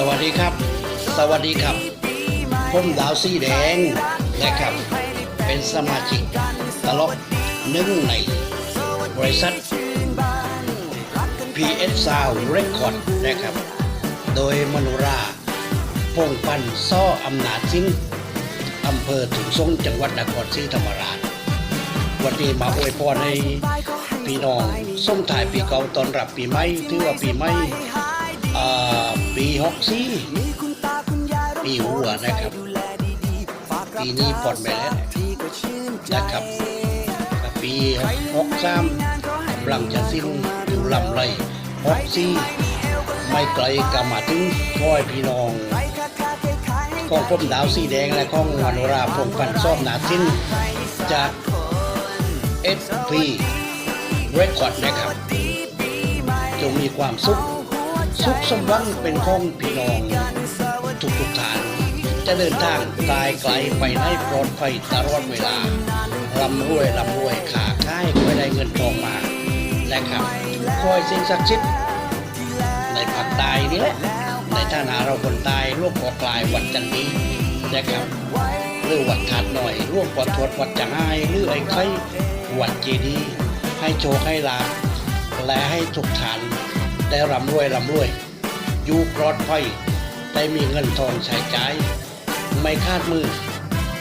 สวัสดีครับ สวัสดีครับ ผมดาวสีแดงนะครับ เป็นสมาชิกตลกหนึ่งในบริษัท PS Sound Record นะครับ โดยมโนราพงษ์พันซ่ออำนาจสิงอำเภอถุงทรงจังหวัดนครศรีธรรมราช วันนี้มาอวยพรให้พี่น้องส่งถ่ายปีเก่าตอนรับปีใหม่ถือว่าปีใหม่ ปีฮอกซี่ปีหัวนะครับ ปีนี้ผ่อนไปแล้วนะครับปีฮอกซ้ำกำลังจะสิ้นอยู่ลำไรฮอกซี่ไม่ไกลก็มาถึงค่อยพี่น้องของผมดาวสีแดงและของมโนราพงพันซ่อมนาทิ้นจาก SP Record นะครับจงมีความสุข สุขสมหวังเป็นของพี่น้อง ทุกทุกๆฐานจะเดินทางกายไกลไปในปลอดภัยตลอดเวลาร่ำรวยร่ำรวยขาค่ายก็ไม่ได้เงินทองมานะครับคอยสิ่งศักดิ์สิทธิ์ในภาคใต้นี่แหละในฐานะเราคนใตายร่วมก่อกลายวัดจันดีนะครับหรือวัดถาดหน่อย ร่วมกอดทวดวัดจังไห้หรือไอ้ไข่วัดเจดีให้โชคให้ลาและให้ทุกฐาน ได้ร่ำรวยร่ำรวย อยู่ปลอดภัยได้มีเงินทองใช้จ่ายไม่คาดมือ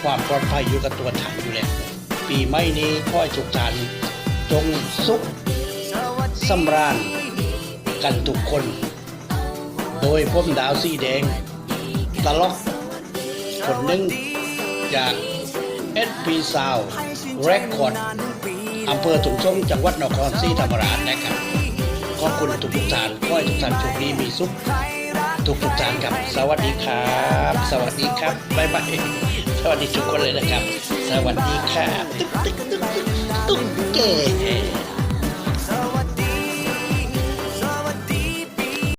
ความปลอดภัยอยู่กับตัวฐานอยู่แล้วปีใหม่นี้ขอให้ทุกฐานจงสุขสำราญกันทุกคน โดยผมดาวสีแดง ตลกคนหนึ่งจาก SP Sound Record อำเภอถุงชงจังหวัดนครศรีธรรมราชนะครับ ขอบคุณทุกทุกท่านขอให้ทุกท่านโชคดีมีสุขทุกทุกท่านครับ สวัสดีครับ สวัสดีครับบ๊ายบายสวัสดีทุกคนเลยนะครับ สวัสดีครับตึ๊กตึ๊กตึ๊กตึ๊กตุ๊กเก๋